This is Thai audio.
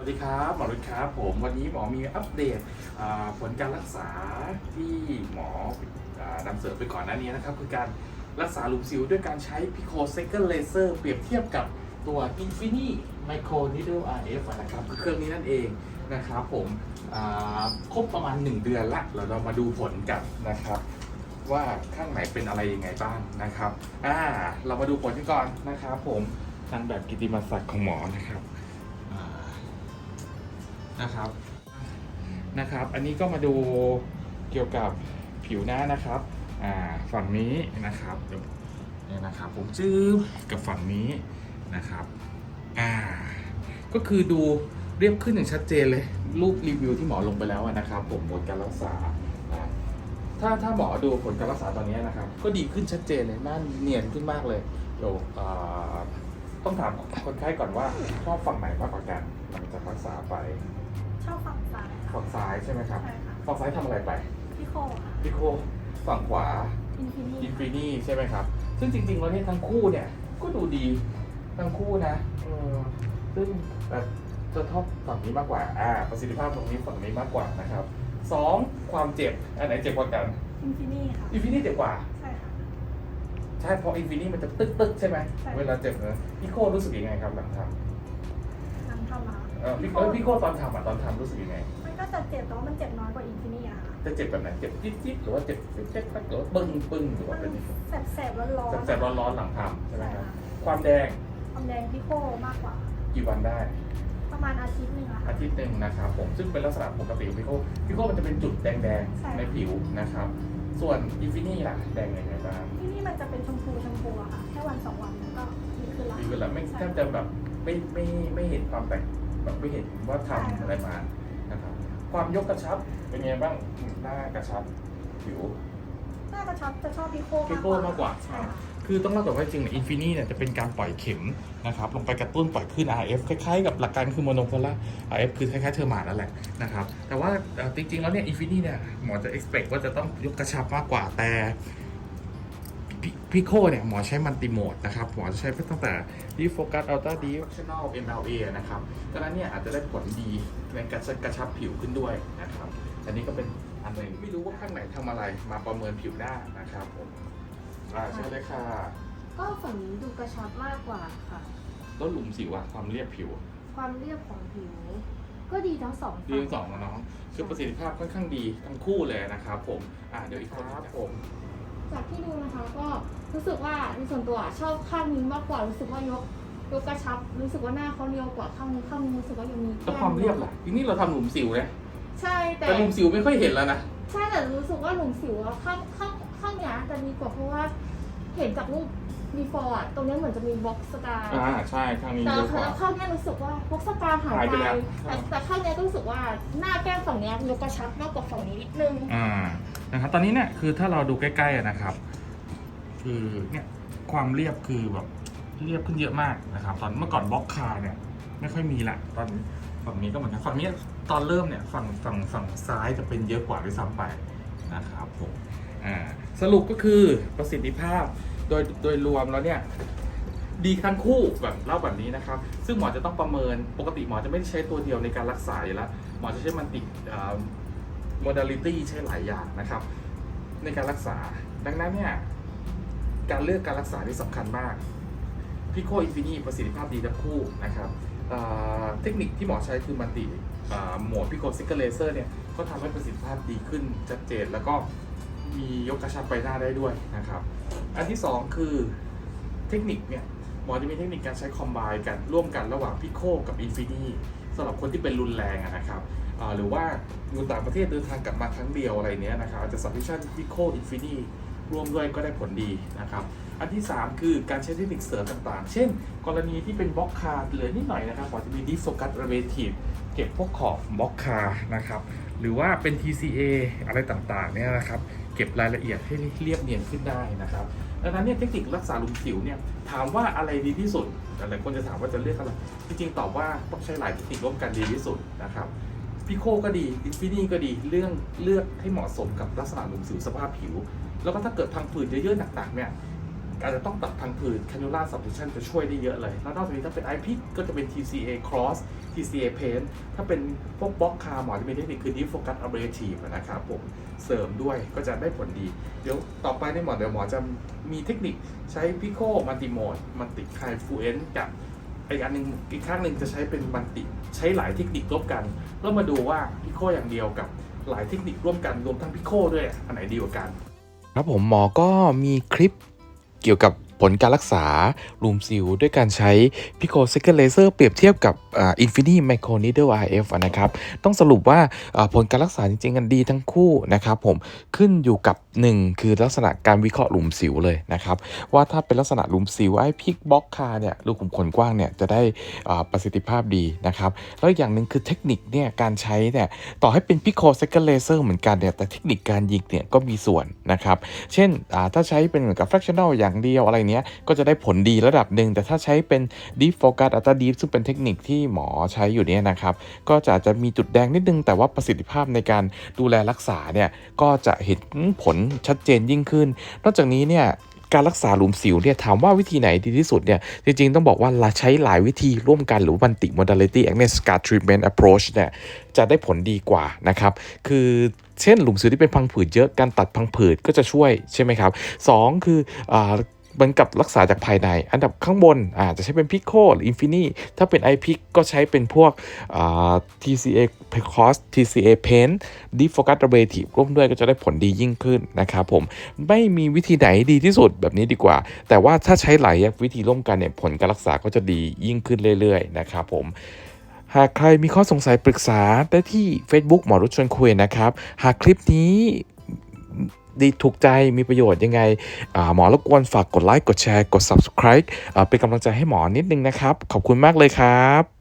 สวัสดีครับหมอรุนครับผมวันนี้หมอมีอัปเดตผลการรักษาที่หมออนำเสนอไปก่อนหน้านี้นะครับ คือการรักษาหลุมสิวด้วยการใช้ Pico Second Laser เปรียบเทียบกับตัว Infini Micro Needle RF นะครับคือเครื่องนี้นั่นเองนะครับผมครบประมาณ 1 เดือนละเราเรามาดูผลกันนะครับ ว่าข้างไหนเป็นอะไรยังไงบ้างนะครับอ่าเรามาดูผลกันก่อนนะครับผมทางแบบกิตติมศักดิ์ของหมอนะครับอ่า นะครับนะครับ อันนี้ก็มาดูเกี่ยวกับผิวหน้านะครับอ่าฝั่งนี้นะครับเนี่ยนะครับผมจื้อกับฝั่งนี้นะครับอ่าก็คือดูเรียบขึ้นอย่างชัดเจนเลย รูปรีวิวที่หมอลงไปแล้วนะครับ ผมผลการรักษา ถ้าถ้าหมอดูผลการรักษาตอนนี้นะครับ ก็ดีขึ้นชัดเจนเลยหน้าเนียนขึ้นมากเลยเดี๋ยวอ่า ต้องถามคนไข้ก่อนว่าชอบฝั่งไหนมากกว่ากันหลังจากรักษาไปชอบฝั่งซ้ายค่ะฝั่งซ้ายใช่ไหมครับใช่ค่ะฝั่งซ้ายทำอะไรไปพี่โคค่ะพี่โคฝั่งขวาอินฟินิอินฟินี่ใช่ไหมครับ ซึ่งจริงๆแล้วเนี่ยทั้งคู่เนี่ยก็ดูดีทั้งคู่นะเออซึ่งแต่จะชอบฝั่งนี้มากกว่าอ่าประสิทธิภาพตรงนี้ฝั่งนี้มากกว่านะครับสองความเจ็บอันไหนเจ็บกว่ากันอินฟินิค่ะอินฟินี่เจ็บกว่า ใช่ค่ะใช่เพราะอินฟินี่มันจะตึกตึกๆใช่ไหมใช่ เวลาเจ็บนะพี่โครู้สึกยังไงครับหลังททำทำมาำเออพี่เออพี่โคตอนทำอะตอนทำรู้สึกยังไง มันก็จะเจ็บแต่ว่ามันเจ็บน้อยกว่าอินฟินิอะค่ะจะเจ็บแบบไหนเจ็บจิ๊ดจิ๊ดหรือว่าเจ็บเจ็บเจ็บหรือว่าปึ้งปึ้งหรือมัว่านเป็นยังไงแสบแสบๆร้อนร้อนแสบๆร้อนๆหลังทำใช่ไหมใช่ครับค่ะความแดงความแดงพี่โคมากกว่า กี่วันได้ ประมาณอาทิตย์หนึ่งอะค่ะ อาทิตย์หนึ่งนะครับผมซึ่งเป็นลักษณะปกติของพี่โก้พี่โก้มันจะเป็นจุดแดงใช่ ๆในผิวนะครับ ส่วนอินฟินี่ล่ะแดงยังไงบ้างที่นี่มันจะเป็นชมพูชมพูอะค่ะแค่วันสองวันแล้วก็ดีขึ้นละดีขึ้นแล้วไม่ใช่แทบจะแบบไม่ไม่ไม่เห็นความแตกแบบไม่เห็นว่าใช่ทำอะไรมานะครับ ความยกกระชับเป็นไงบ้างหน้ากระชับผิว หน้ากระชับจะชอบพี่โคพี่โก้มากกว่า ใช่ค่ะ คือต้องเล่าก่อว่าจริงๆอินฟินี่เนี่ยจะเป็นการปล่อยเข็มนะครับลงไปกระตุ้นปล่อยขึ้น RF คล้ายๆกับหลักการคือโมโนโพล่า RF คือคล้ายๆเทอร์มานั่นแหละนะครับแต่ว่าจริงๆแล้วเนี่ยอินฟินี่เนี่ยหมอจะ expect ว่าจะต้องยกกระชับมากกว่าแต่พิโคเนี่ยหมอใช้มัลติโหมดนะครับหมอจะใช้ตั้งแต่ Deep Focus Ultra Deep Functional MLA นะครับดังนั้นเนี่ยอาจจะได้ผลดีในการกระชับผิวขึ้นด้วยนะครับอันนี้ก็เป็นอันหนึ่งไม่รู้ว่าข้างไหนทำอะไรมาประเมินผิวหน้านะครับผม อ่าเชิญเลยค่ะ ก็ฝั่งนี้ดูกระชับมากกว่าค่ะลดหลุมสิวอะความเรียบผิวความเรียบของผิว ก็ดีทั้งสองดีฝั่งทั้งสองนะน้องคือประสิทธิภาพค่อนข้างดีทั้งคู่เลยนะครับผมอ่าเดี๋ยวอีกคนครับผม จากที่ดูนะคะก็รู้สึกว่าในส่วนตัวชอบข้างนี้มากกว่ารู้สึกว่ายกยกกระชับ รู้สึกว่าหน้าเขาเรียวกว่าข้างนี้ข้างนี้รู้สึกว่ายังมีแล้วความเรียบล่ะทีนี้เราทำหลุมสิวนะใช่แต่แต่หลุมสิวไม่ค่อยเห็นแล้วนะ ใช่แต่รู้สึกว่าหลุมสิวอะข้างข้าง ข้างเนี้ยจะมีกว่าเพราะว่าเห็นจากรูป before อะตรงเนี้ยเหมือนจะมีบล็อกสตาร์อ่าใช่ข้างนี้แต่เยอะกว่า แล้วข้างเนี้ยรู้สึกว่าบล็อกสตาร์หายหายไปไปแล้ว แต่แต่ข้างเนี้ยก็รู้สึกว่าหน้าแก้มฝั่งเนี้ยยกกระชับมากกว่าฝั่งนี้นิดนึง อ่านะครับตอนนี้เนี่ยคือถ้าเราดูใกล้ๆอะนะครับ คือเนี่ยความเรียบคือแบบเรียบขึ้นเยอะมากนะครับ ตอนเมื่อก่อนบล็อกคาเนี่ย ไม่ค่อยมีละตอนฝั่งนี้ก็เหมือนกันฝั่งนี้ตอนเริ่มเนี่ยฝั่งฝั่งฝั่งซ้ายจะเป็นเยอะกว่าด้วยซ้ำไปนะครับผมอ่า สรุปก็คือประสิทธิภาพโดยโดยรวมแล้วเนี่ยดีทั้งคู่แบบเล่าแบบนี้นะครับ ซึ่งหมอจะต้องประเมินปกติหมอจะไม่ได้ใช้ตัวเดียวในการรักษาอยู่แล้วหมอจะใช้มันติโมเดลิตี้ใช้หลายอย่างนะครับ ในการรักษา ดังนั้นเนี่ยการเลือกการรักษาที่สำคัญมากพิโคอินฟินีประสิทธิภาพดีทั้งคู่นะครับเทคนิคที่หมอใช้คือมันติโหมดพิโคซิกเกอร์เลเซอร์เนี่ยก็ทำให้ประสิทธิภาพดีขึ้นชัดเจนแล้วก็ มียกกระชับใบหน้าได้ด้วยนะครับ อันที่สองคือเทคนิคเนี่ยหมอจะมีเทคนิคการใช้คอมไบกันร่วมกันระหว่างพิโคกับอินฟินีสำหรับคนที่เป็นรุนแรงนะครับหรือว่าอยู่ต่างประเทศเดินทางกลับมาครั้งเดียวอะไรเนี้ยนะครับอาจจะสัมพิชันพิโคอินฟินีร่วมด้วยก็ได้ผลดีนะครับ อันที่ 3 คือการใช้เทคนิคเสริมต่างๆ เช่น กรณีที่เป็นบล็อกคาร์เหลือนิดหน่อยนะครับหมอจะมีดิฟโฟกัสเรเวทีฟเก็บพวกขอบบล็อกคาร์นะครับ หรือว่าเป็น TCA อะไรต่างๆเนี่ยนะครับ เก็บรายละเอียดให้เรียบเนียนขึ้นได้นะครับดังนั้นเนี่ยเทคนิครักษาหลุมสิวเนี่ยถามว่าอะไรดีที่สุดหลายคนจะถามว่าจะเลือกอะไรจริงๆตอบว่าต้องใช้หลายเทคนิคร่วมกันดีที่สุดนะครับพิโคก็ดีอินฟินี่ก็ดีเรื่องเลือกให้เหมาะสมกับลักษณะหลุมสิวสภาพผิว แล้วก็ถ้าเกิดพังผืดเยอะๆหนักๆเนี่ย อาจจะต้องตัดพังผืด cannula substitution จะช่วยได้เยอะเลย แล้วนอกจากนี้ถ้าเป็น i p ก็จะเป็น TCA cross TCA paint ถ้าเป็นพวกบล็อกคาหมอจะมีเทคนิคคือ deep focus ablative นะครับผมเสริมด้วยก็จะได้ผลดี เดี๋ยวต่อไปในหมอเดี๋ยวหมอจะมีเทคนิคใช้ Pico Multi Mode Multi High Fluence กับอีกอันหนึ่งอีกข้างหนึ่งจะใช้เป็นมันติใช้หลายเทคนิคร่วมกัน แล้วมาดูว่าพิโคอย่างเดียวกับหลายเทคนิคร่วมกันรวมทั้งพิโคด้วยอันไหนดีกว่ากัน ครับผมหมอก็มีคลิป เกี่ยวกับ ผลการรักษารูมซิลด้วยการใช้ Pico Second Laser เปรียบเทียบกับอ่า Infinity Micro Needle RF อะนะครับ ต้องสรุปว่าผลการรักษาจริงๆกันดีทั้งคู่นะครับผมขึ้นอยู่กับ 1 คือลักษณะการวิเคราะห์หลุมสิวเลยนะครับ ว่าถ้าเป็นลักษณะหลุมสิวไอ้พิกบล็อกคาเนี่ยรูขุมขนกว้างเนี่ยจะได้ประสิทธิภาพดีนะครับ แล้วอย่างหนึ่งคือเทคนิคเนี่ยการใช้เนี่ยต่อให้เป็น Pico Second Laser เหมือนกันเนี่ยแต่เทคนิคการยิงเนี่ยก็มีส่วนนะครับ เช่นถ้าใช้เป็นเหมือนกับ fractional อย่างเดียวอะไรเนี้ยก็จะได้ผลดีระดับหนึ่งแต่ถ้าใช้เป็น deep focus ultra deep ซึ่งเป็นเทคนิคที่หมอใช้อยู่เนี่ยนะครับก็จะจะมีจุดแดงนิดนึง แต่ว่าประสิทธิภาพในการดูแลรักษาเนี่ยก็จะเห็นผลชัดเจนยิ่งขึ้น นอกจากนี้เนี่ยการรักษาหลุมสิวเนี่ยถามว่าวิธีไหนดีที่สุดเนี่ยจริงๆ ต้องบอกว่าเราใช้หลายวิธีร่วมกันหรือว่า multi modality acne scar treatment approach เนี่ยจะได้ผลดีกว่านะครับ คือเช่นหลุมสิวที่เป็นพังผืดเยอะการตัดพังผืดก็จะช่วยใช่ไหมครับสองคืออ เหมือนกับรักษาจากภายใน อันดับข้างบนอาจจะใช้เป็นพิโคหรืออินฟินิถ้าเป็น i p i c ก็ใช้เป็นพวก TCA p e c o s TCA Paint Deep Focus Ablative ร่วมด้วยก็จะได้ผลดียิ่งขึ้นนะครับผมไม่มีวิธีไหนดีที่สุดแบบนี้ดีกว่า แต่ว่าถ้าใช้หลายวิธีร่วมกันเนี่ยผลการรักษาก็จะดียิ่งขึ้นเรื่อยๆนะครับผมหากใครมีข้อสงสัยปรึกษาได้ที่ Facebook หมอรุชชวนคุยนะครับ หากคลิปนี้ ดีถูกใจมีประโยชน์ยังไงหมอรบกวนฝากกดไลค์กดแชร์กด Subscribe เป็นกำลังใจให้หมอนิดนึงนะครับ ขอบคุณมากเลยครับ